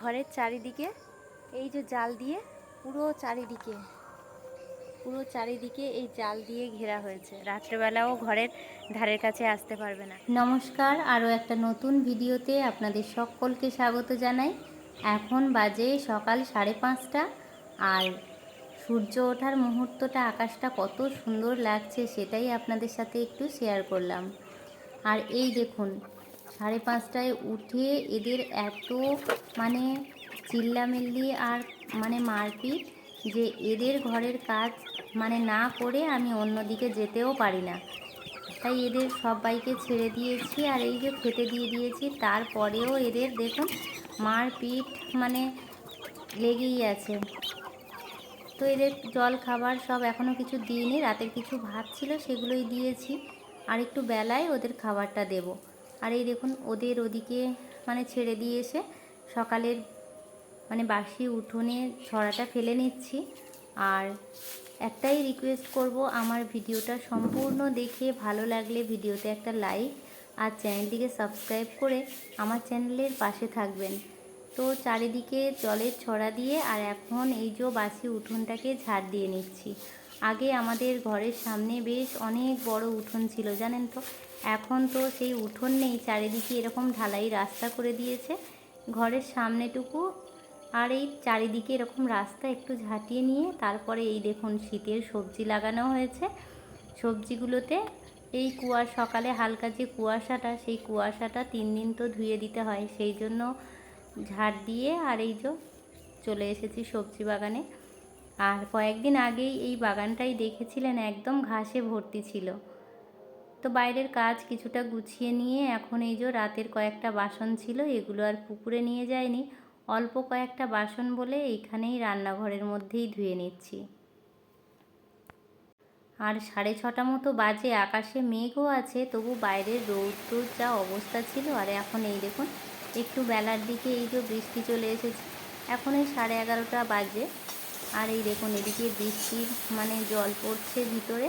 ঘরের চারিদিকে, এই যে জাল দিয়ে পুরো চারিদিকে পুরো চারিদিকে এই জাল দিয়ে ঘেরা হয়েছে। রাত্রেবেলাও ঘরের ধারের কাছে আসতে পারবে না। নমস্কার, আরও একটা নতুন ভিডিওতে আপনাদের সকলকে স্বাগত জানাই। এখন বাজে সকাল সাড়ে পাঁচটা আর সূর্য ওঠার মুহূর্তটা, আকাশটা কত সুন্দর লাগছে সেটাই আপনাদের সাথে একটু শেয়ার করলাম। আর এই দেখুন সাড়ে পাঁচটায় উঠে এদের এত মানে চিল্লামিল্লি আর মানে মারপিট যে এদের ঘরের কাজ মানে না করে আমি অন্যদিকে যেতেও পারি না। তাই এদের সবাইকে ছেড়ে দিয়েছি আর এই যে খেতে দিয়ে দিয়েছি, তারপরেও এদের দেখুন মারপিট মানে লেগেই আছে। তো এদের জল খাবার সব এখনও কিছু দিইনি, রাতের কিছু ভাত ছিল সেগুলোই দিয়েছি। আর একটু বেলায় ওদের খাবারটা দেব। আর এই দেখুন, ওদের ওদিকে মানে ছেড়ে দিয়ে এসে সকালের মানে বাসি উঠোনে ছড়াটা ফেলে নিচ্ছি। আর একটাই রিকোয়েস্ট করব, আমার ভিডিওটা সম্পূর্ণ দেখে ভালো লাগলে ভিডিওতে একটা লাইক আর চ্যানেলটিকে সাবস্ক্রাইব করে আমার চ্যানেলের পাশে থাকবেন। তো চারিদিকে জলের ছড়া দিয়ে আর এখন এই যে বাসি উঠোনটাকে ঝাড় দিয়ে নিচ্ছি। আগে আমাদের ঘরের সামনে বেশ অনেক বড় উঠোন ছিল, জানেন তো? এখন তো সেই উঠোন নেই, চারিদিকে এরকম ঢালাই রাস্তা করে দিয়েছে। ঘরের সামনেটুকু আর এই চারিদিকে এরকম রাস্তা একটু ঝাঁটিয়ে নিয়ে তারপরে এই দেখুন শীতের সবজি লাগানো হয়েছে। সবজিগুলোতে এই কুয়ার সকালে হালকা যে কুয়াশাটা, সেই কুয়াশাটা তিন দিন তো ধুয়ে দিতে হয়। সেই জন্য ঝাড় দিয়ে আর এই যে চলে এসেছি সবজি বাগানে। আর কয়েকদিন আগেই এই বাগানটাই দেখেছিলেন, একদম ঘাসে ভর্তি ছিল। তো বাইরের কাজ কিছুটা গুছিয়ে নিয়ে এখন এই যে রাতের কয়েকটা বাসন ছিল, এগুলো আর পুকুরে নিয়ে যায়নি অল্প কয়েকটা বাসন বলে এইখানেই রান্নাঘরের মধ্যেই ধুয়ে নিচ্ছি। আর সাড়ে ছটা মতো বাজে, আকাশে মেঘও আছে, তবু বাইরের রৌদ্র যা অবস্থা ছিল। আর এখন এই দেখুন, একটু বেলার দিকে এই যে বৃষ্টি চলে এসেছে। এখন এই সাড়ে এগারোটা বাজে। আর এই দেখুন, এদিকে বৃষ্টির মানে জল পড়ছে ভিতরে,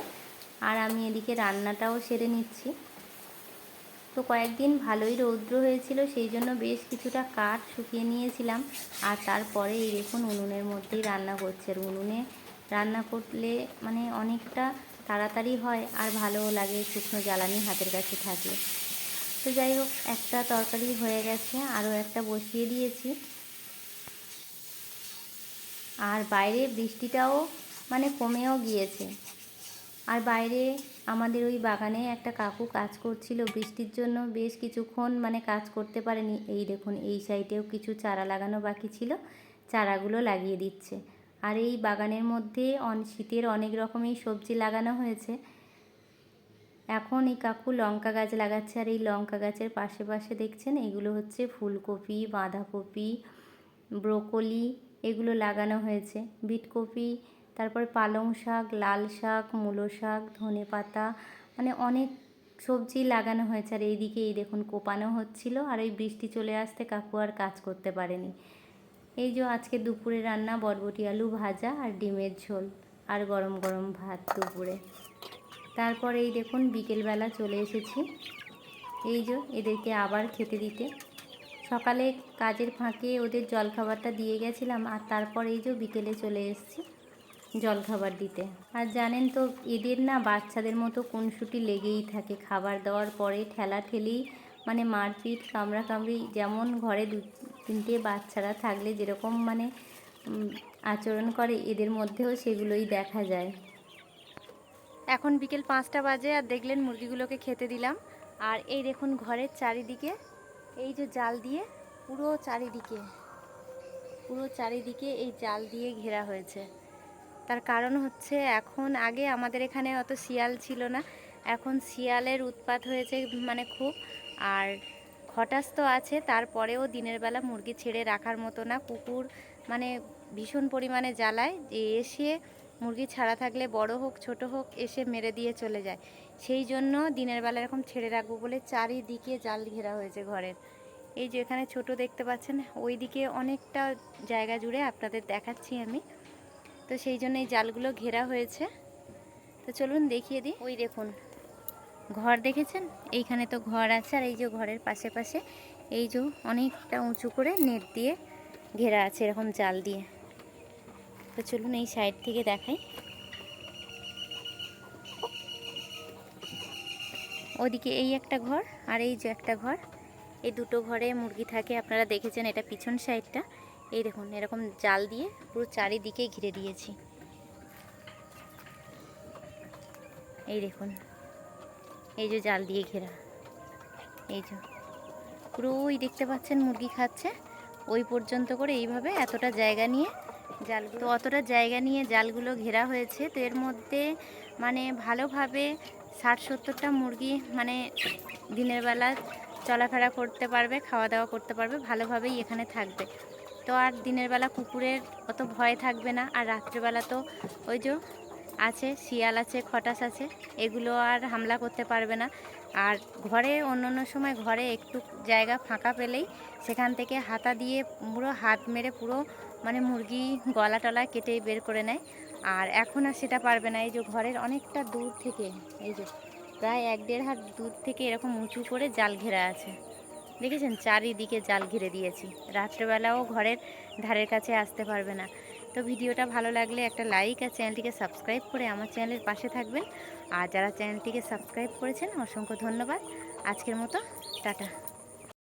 আর আমি এদিকে রান্নাটাও সেরে নিচ্ছি। তো কয়েকদিন ভালোই রৌদ্র হয়েছিল, সেই জন্য বেশ কিছুটা কাঠ শুকিয়ে নিয়েছিলাম। আর তারপরে এই দেখুন, উনুনের মধ্যেই রান্না করছে আর উনুনে রান্না করলে মানে অনেকটা তাড়াতাড়ি হয়, আর ভালোও লাগে শুকনো জ্বালানি হাতের কাছে থাকলে। তো যাই হোক, একটা তরকারি হয়ে গেছে, আরও একটা বসিয়ে দিয়েছি। আর বাইরে বৃষ্টিটাও মানে কমেও গিয়েছে। আর বাইরে আমাদের ওই বাগানে একটা কাকু কাজ করছিল, বৃষ্টির জন্য বেশ কিছুক্ষণ মানে কাজ করতে পারেনি। এই দেখুন, এই সাইডেও কিছু চারা লাগানো বাকি ছিল, চারাগুলো লাগিয়ে দিচ্ছে। আর এই বাগানের মধ্যে অন, শীতের অনেক রকমের সবজি লাগানো হয়েছে। এখন এই কাকু লঙ্কা গাছ লাগাচ্ছে, আর এই লঙ্কা গাছের পাশে পাশে দেখছেন, এগুলো হচ্ছে ফুলকপি, বাঁধাকপি, ব্রোকলি এগুলো লাগানো হয়েছে। বিটকপি, তারপর পালং শাক, লাল শাক, মূলো শাক, ধনে পাতা মানে অনেক সবজি লাগানো হয়েছে। আর এইদিকে এই দেখুন কোপানো হচ্ছিল আর এই বৃষ্টি চলে আসতে কাকু আর কাজ করতে পারেনি। এই যে আজকে দুপুরে রান্না বরবটি আলু ভাজা আর ডিমের ঝোল আর গরম গরম ভাত দুপুরে। তারপর এই দেখুন বিকেলবেলা চলে এসেছি। এই যে এদেরকে আবার খেতে দিতে। সকালে কাজের ফাঁকে ওদের জলখাবারটা দিয়ে গেছিলাম আর তারপর এই যে বিকেলে চলে এসেছি জলখাবার দিতে। আর জানেন তো, এদের না বাচ্চাদের মতো কোনসুটি লেগেই থাকে। খাবার দেওয়ার পরে ঠেলা ঠেলি মানে মারপিট, কামড়া কামড়ি, যেমন ঘরে দু তিনটে বাচ্চারা থাকলে যেরকম মানে আচরণ করে, এদের মধ্যেও সেগুলোই দেখা যায়। এখন বিকেল পাঁচটা বাজে আর দেখলেন মুরগিগুলোকে খেতে দিলাম। আর এই দেখুন ঘরের চারিদিকে এই যে জাল দিয়ে পুরো চারিদিকে পুরো চারিদিকে এই জাল দিয়ে ঘেরা হয়েছে। তার কারণ হচ্ছে এখন আগে আমাদের এখানে অত শিয়াল ছিল না, এখন শিয়ালের উৎপাত হয়েছে মানে খুব। আর খটাস তো আছে, তারপরেও দিনের বেলা মুরগি ছেড়ে রাখার মতো না, কুকুর মানে ভীষণ পরিমাণে জ্বালায়। যে এসে মুরগি ছাড়া থাকলে বড় হোক, ছোট হোক, এসে মেরে দিয়ে চলে যায়। সেই জন্য দিনের বেলা এরকম ছেড়ে রাখব বলে চারিদিকে জাল ঘেরা হয়েছে ঘরের। এই যে এখানে ছোট দেখতে পাচ্ছেন ওই দিকে অনেকটা জায়গা জুড়ে আপনাদের দেখাচ্ছি আমি। তো সেই জন্য এই জালগুলো ঘেরা হয়েছে। তো চলুন দেখিয়ে দিই। ওই দেখুন, ঘর দেখেছেন? এইখানে তো ঘর আছে আর এই যে ঘরের পাশে পাশে এই যে অনেকটা উঁচু করে নেট দিয়ে ঘেরা আছে এরকম জাল দিয়ে। তো চলুন এই সাইড থেকে দেখাই। ওদিকে এই একটা ঘর আর এই যে একটা ঘর। এই দুটো ঘরে মুরগি থাকে, আপনারা দেখেছেন এটা পিছন সাইডটা। এই দেখুন, এরকম জাল দিয়ে পুরো চারিদিকে ঘিরে দিয়েছি। এই দেখুন, এই যে জাল দিয়ে ঘেরা। এই যে পুরো ওই দেখতে পাচ্ছেন মুরগি খাচ্ছে। ওই পর্যন্ত করে এইভাবে এতটা জায়গা নিয়ে জাল তো অতটা জায়গা নিয়ে জালগুলো ঘেরা হয়েছে, তো এর মধ্যে মানে ভালোভাবে ষাট সত্তরটা মুরগি মানে দিনের বেলা চলাফেরা করতে পারবে খাওয়া দাওয়া করতে পারবে, ভালোভাবেই এখানে থাকবে। তো আর দিনের বেলা কুকুরের অত ভয় থাকবে না, আর রাত্রেবেলা তো ওই যে আছে, শিয়াল আছে, খটাস আছে, এগুলো আর হামলা করতে পারবে না। আর ঘরে অন্য অন্য সময় ঘরে একটু জায়গা ফাঁকা পেলেই সেখান থেকে হাতা দিয়ে পুরো হাত মেরে পুরো মানে মুরগি গলা টলা কেটে বের করে নেয়। আর এখন আর সেটা পারবে না, এই যে ঘরের অনেকটা দূর থেকে, এই যে প্রায় এক দেড় হাত দূর থেকে এরকম উঁচু করে জাল ঘেরা আছে। দেখেছেন? চারিদিকে জাল ঘিরে দিয়েছি। রাত্রেবেলাও ঘরের ধারের কাছে আসতে পারবে না। তো ভিডিওটা ভালো লাগলে একটা লাইক আর চ্যানেলটিকে সাবস্ক্রাইব করে আমার চ্যানেলের পাশে থাকবেন। আর যারা চ্যানেলটিকে সাবস্ক্রাইব করেছেন, অসংখ্য ধন্যবাদ। আজকের মতো, টাটা।